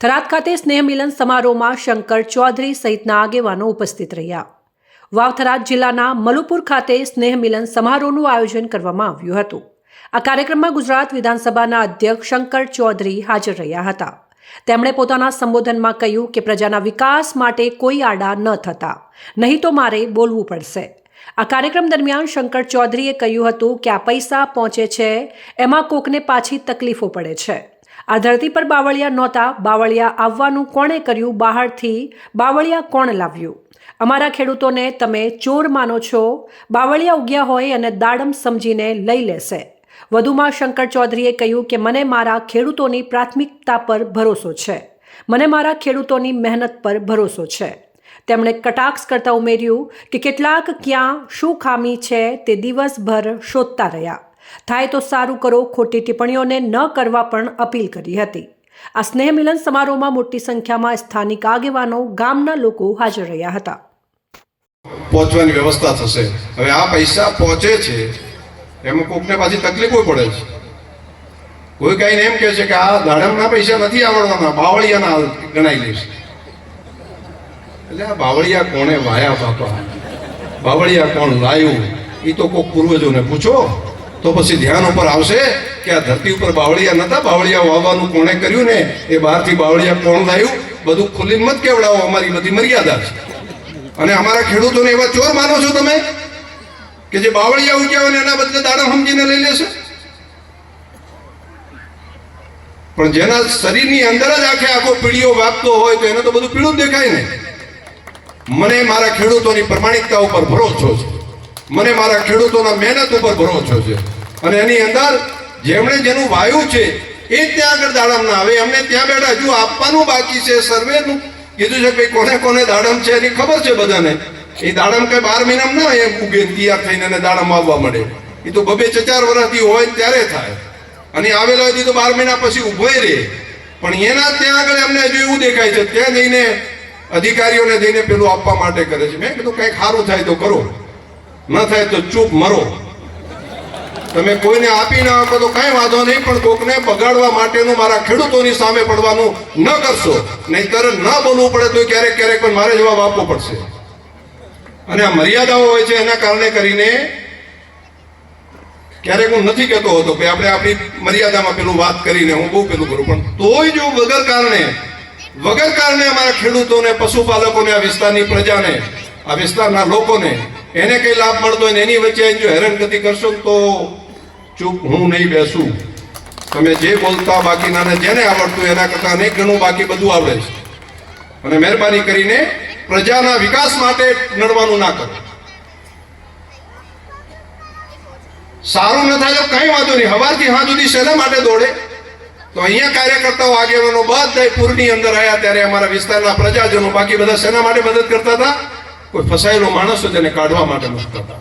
થરાદ ખાતે સ્નેહ મિલન સમારોહમાં શંકર ચૌધરી સહિતના આગેવાનો ઉપસ્થિત રહ્યા. વાવ થરાદ જિલ્લાના મલુપુર ખાતે સ્નેહ મિલન સમારોહનું આયોજન કરવામાં આવ્યું હતું. આ કાર્યક્રમમાં ગુજરાત વિધાનસભાના અધ્યક્ષ શંકર ચૌધરી હાજર રહ્યા હતા. તેમણે પોતાના સંબોધનમાં કહ્યું કે પ્રજાના વિકાસ માટે કોઈ આડા ન થતા, નહીં તો મારે બોલવું પડશે. આ કાર્યક્રમ દરમિયાન શંકર ચૌધરીએ કહ્યું હતું કે આ પૈસા પહોંચે છે, એમાં કોકને પાછી તકલીફો પડે છે. આ ધરતી પર બાવળિયા નહોતા, બાવળિયા આવવાનું કોણે કર્યું? બહારથી બાવળિયા કોણ લાવ્યું? અમારા ખેડૂતોને તમે ચોર માનો છો. બાવળિયા ઉગ્યા હોય અને દાડમ સમજીને લઈ લેશે. વધુમાં શંકર ચૌધરીએ કહ્યું કે, મને મારા ખેડૂતોની પ્રાથમિકતા પર ભરોસો છે. મને મારા ખેડૂતોની મહેનત પર ભરોસો છે. તેમણે કટાક્ષ કરતા ઉમેર્યું કે, કેટલાક ક્યાં શું ખામી છે તે દિવસભર શોધતા રહ્યા. થાય તો સારું કરો, ખોટી ટિપ્પણીઓને ન કરવા પણ અપીલ કરી હતી. આ સ્નેહમિલન સમારોહમાં મોટી સંખ્યામાં સ્થાનિક આગેવાનો, ગામના લોકો હાજર રહ્યા હતા. પહોંચવાની વ્યવસ્થા થશે. હવે આ પૈસા પહોંચે છે, એમાં કોકને પાછી તકલીફો પડે છે. કોઈ કઈ એમ કહે છે કે આ દાડમના પૈસા નથી આવડવાના, બાવળિયાના ગણાઈ લઈશ એટલે આ બાવળિયા કોણે વાયા બાપા? બાવળિયા કોણ લાયું? એ તો કોક પૂર્વજોને પૂછો. તો પછી ધ્યાન ઉપર આવશે કે આ ધરતી ઉપર બાવળિયા નતા? બાવળિયા વાવવાનું કોણે કર્યું ને? એ બહારથી બાવળિયા કોણ લાવ્યું બધું ખુલ્લીને મત કેવડાવો, અમારી બધી મર્યાદા છે. અને અમારા ખેડૂતોને એવા ચોર માનો છો તમે કે જે બાવળિયા ઉગ્યા હોય એના બદલે દાડમ સમજીને લઈ લેશે? પણ જેના શરીરની અંદર જ આખે આખો પીળીઓ વાગતો હોય તો એને તો બધું પીળું જ દેખાય ને. મને મારા ખેડૂતોની પ્રમાણિકતા ઉપર ભરોસો છે. મને મારા ખેડૂતોના મહેનત ઉપર ભરોસો છે. અને એની અંદર જેમણે જેનું વાયુ છે, એ ત્યાં આગળ દાડમ ના આવે. અમને ત્યાં બેઠા હજુ આપવાનું બાકી છે સર્વેનું. કીધું છે કે કોને કોને દાડમ છે એની ખબર છે બધાને. એ દાડમ કઈ બાર મહિનામાં ના એમ ઉગે, તૈયાર થઈને અને દાડમ આવવા મળે. એ તો બબે ચાર વર્ષથી હોય ત્યારે થાય. અને આવેલો હોય તો બાર મહિના પછી ઊભો રહે. પણ એના ત્યાં આગળ અમને હજુ એવું દેખાય છે ત્યાં જઈને અધિકારીઓને જઈને પેલું આપવા માટે કરે છે. મેં કીધું, કંઈક સારું થાય તો કરો. ન થાય તો ચૂપ મરો. તમે કોઈને આપી ના આપો તો કાંઈ વાંધો નહીં, પણ કોકને બગાડવા માટેનું મારા ખેડૂતોની સામે પડવાનું ન કરશો. નહીતર ન બોલવું પડે તો ક્યારેક ક્યારેક પણ મારે જવાબ આપવો પડશે. અને આ મર્યાદાઓ હોય છે એના કારણે કરીને ક્યારેક હું નથી કહેતો હતો કે આપણે આપણી મર્યાદામાં પેલું વાત કરીને હું બહુ પેલું કરું, પણ તોય જો વગર કારણે વગર કારણે અમારા ખેડૂતોને, પશુપાલકોને, આ વિસ્તારની પ્રજાને, આ વિસ્તારના લોકોને એને કઈ લાભ મળતો હોય એની વચ્ચે જો હેરાનગતિ કરશો તો ચૂપ હું નહીં બેસું. તમે જે બોલતા બાકીના જેને આવડતું એના કરતાં અનેક ગણું બાકી બધું આવડે છે. અને મહેરબાની કરીને પ્રજાના વિકાસ માટે નડવાનું ના કરો. સારું ન થાય તો કઈ વાંધો નહીં. હવારથી હા સુધી શેના માટે દોડે? તો અહીંયા કાર્યકર્તાઓ, આગેવાનો બધા પૂરની અંદર આવ્યા ત્યારે અમારા વિસ્તારના પ્રજાજનો બાકી બધા શેના માટે મદદ કરતા હતા? કોઈ ફસાયેલો માણસ હોય તેને કાઢવા માટે મૂકતા હતા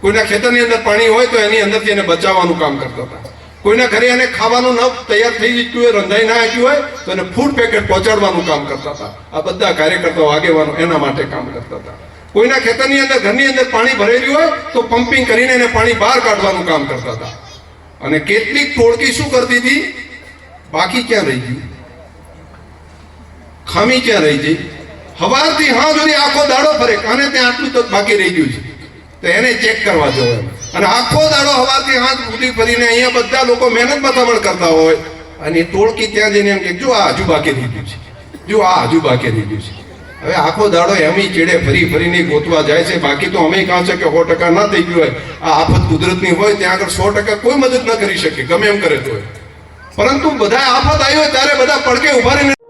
કોઈના ખેતરની અંદર પાણી હોય તો એની અંદરથી એને બચાવવાનું કામ કરતા હતા કોઈના ઘરે એને ખાવાનું ન તૈયાર થઈ ગયું હોય, રંધાઈ ના આવ્યું હોય, તો એને ફૂડ પેકેટ પહોંચાડવાનું કામ કરતા હતા. આ બધા કાર્યકર્તાઓ આગેવાનો એના માટે કામ કરતા હતા. કોઈના ખેતરની અંદર, ઘરની અંદર પાણી ભરેલું હોય, તો પમ્પિંગ કરીને એને પાણી બહાર કાઢવાનું કામ કરતા હતા. અને કેટલીક ટોળકી શું કરતી હતી? બાકી ક્યાં રહી ગયું ખામી ક્યાં રહી ગઈ? હવારથી હા સુધી આખો દાડો ફરે. અને ત્યાં આટલું તો બાકી રહી ગયું છે? તો એને ચેક કરવા જવો અને આખો દાડો હવાથી હાથ સુધી ફરીને અહીંયા બધા લોકો મહેનત મથામણ કરતા હોય. અને એ ટોળકી ત્યાં જઈને એમ કે, જો આ હજુ બાકી રહી ગયું છે. જો આ હજુ બાકી રહી ગયું છે. હવે આખો દાડો એમની ચેડે ફરી ફરીને ગોતવા જાય છે. બાકી તો અમે કહા છે કે સો ટકા ના થઈ ગયું હોય. આ આફત કુદરતની હોય ત્યાં આગળ સો ટકા કોઈ મદદ ન કરી શકે. ગમે એમ કરે તો પરંતુ બધા આફત આવી હોય ત્યારે બધા પડકે ઊભા રહીને